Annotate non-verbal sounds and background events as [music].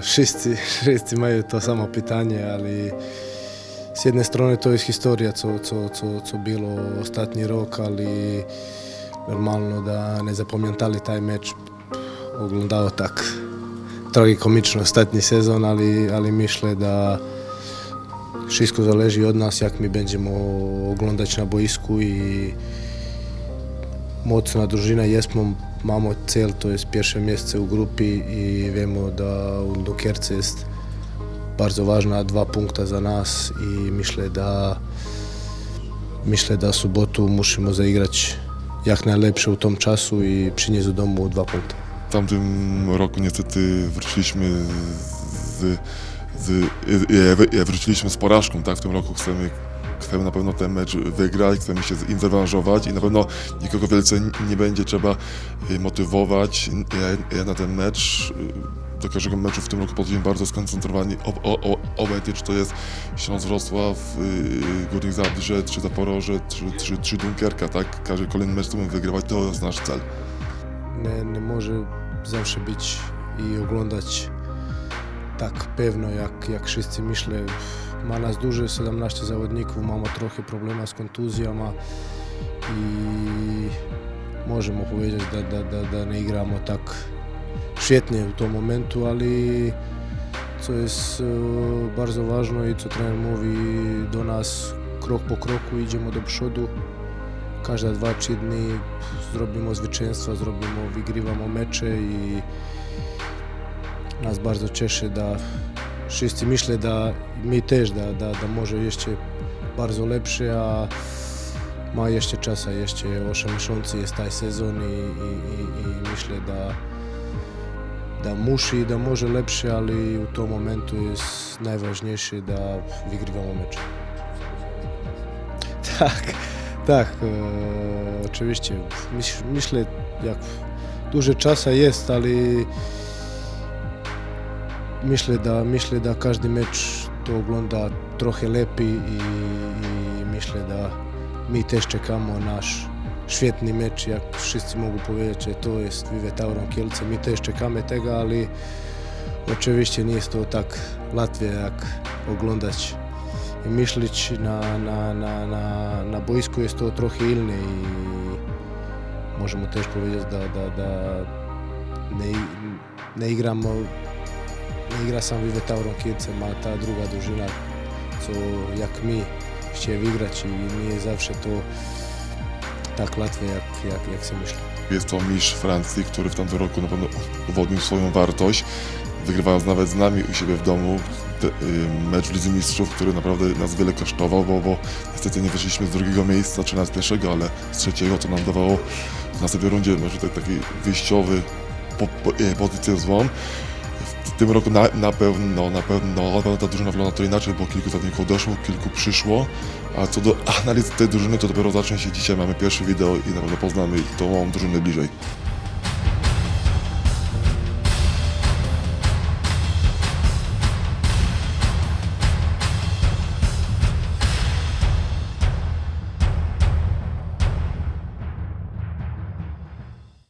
Wszyscy, wszyscy mają to samo pytanie, ale z jednej strony to jest historia, co, co, co, co było ostatni rok, ale normalno da ne zapamiętali taj mecz. Oglądało tak tragikomično ostatni sezon, ale, ale myślę, da wszystko zależy od nas, jak my będziemy oglądać na boisku i mocna drużyna jesmo, mamy cel, to jest pierwsze miejsce u grupy i wiemy, da u Dukierce jest bardzo ważna, dwa punkty za nas i myślę, da myślę, da sobotu musimy zagrać jak najlepsze u tym czasu i przynieść do domu dwa punkty. W tamtym roku niestety wróciliśmy z, z, e, e, wróciliśmy z porażką, tak? W tym roku chcemy, chcemy na pewno ten mecz wygrać, chcemy się zarewanżować i na pewno nikogo wielce nie będzie trzeba e, motywować e, na ten mecz. E, Do każdego meczu w tym roku podchodzimy bardzo skoncentrowani, obojętnie czy to jest Śląsk Wrocław, y, Górnik Zabrze, czy Zaporoże, czy, czy, czy Dunkerka, tak? Każdy kolejny mecz chcemy wygrywać, to jest nasz cel. Nie, nie może zawsze być i oglądać tak pewno, jak, jak wszyscy myślą. Ma nas dużo, 17 zawodników, mamy trochę problema z kontuzjami i możemy powiedzieć, da, da, da, da nie gramy tak świetnie w tym momentu, ale co jest e, bardzo ważne i co trener mówi do nas krok po kroku idziemy do przodu. Każde dwa, trzy dni zrobimy zwycięstwa, zrobimy, wygrywamy mecze i nas bardzo cieszy, da wszyscy myślą, da my też, da, da, da może jeszcze bardzo lepsze, a ma jeszcze czas, a jeszcze 8 miesięcy jest ten sezon i, i, i, i myślę, da, da musi, da może lepsze, ale w tym momentu jest najważniejsze, da wygrywamy mecze. [laughs] Tak, tak, e, oczywiście. Myśl, myślę, jak dużo czasu jest, ale myślę, da, myślę, da każdy mecz to ogląda trochę lepiej i, i myślę, da my też czekamy nasz świetny mecz, jak mogą powiedzieć, że to jest Vive Tauron Kielce, my też czekamy tego, ale oczywiście nie jest to tak łatwe jak oglądać i myśleć na, na, na, na, na boisku jest to trochę inne i możemy też powiedzieć, da, da, da nie, nie gramo nie gra sam Vive Tauron Kielce, ma ta druga drużyna, co jak my chce wygrać i nie jest zawsze to tak łatwe, jak, jak, jak się myśli. Jest to mistrz Francji, który w tamtym roku na pewno udowodnił swoją wartość, wygrywając nawet z nami u siebie w domu te, y, mecz w Lidze Mistrzów, który naprawdę nas wiele kosztował, bo, bo niestety nie wyszliśmy z drugiego miejsca, czy nawet z pierwszego, ale z trzeciego, co nam dawało w następnej rundzie może tak, taki wyjściowy po, po, e, pozycję złą. W tym roku na, na pewno, na pewno, na pewno ta drużyna wygląda to inaczej, bo kilku zawodników doszło, kilku przyszło. A co do analizy tej drużyny, to dopiero zacznie się dzisiaj. Mamy pierwsze wideo i na pewno poznamy tą drużynę bliżej.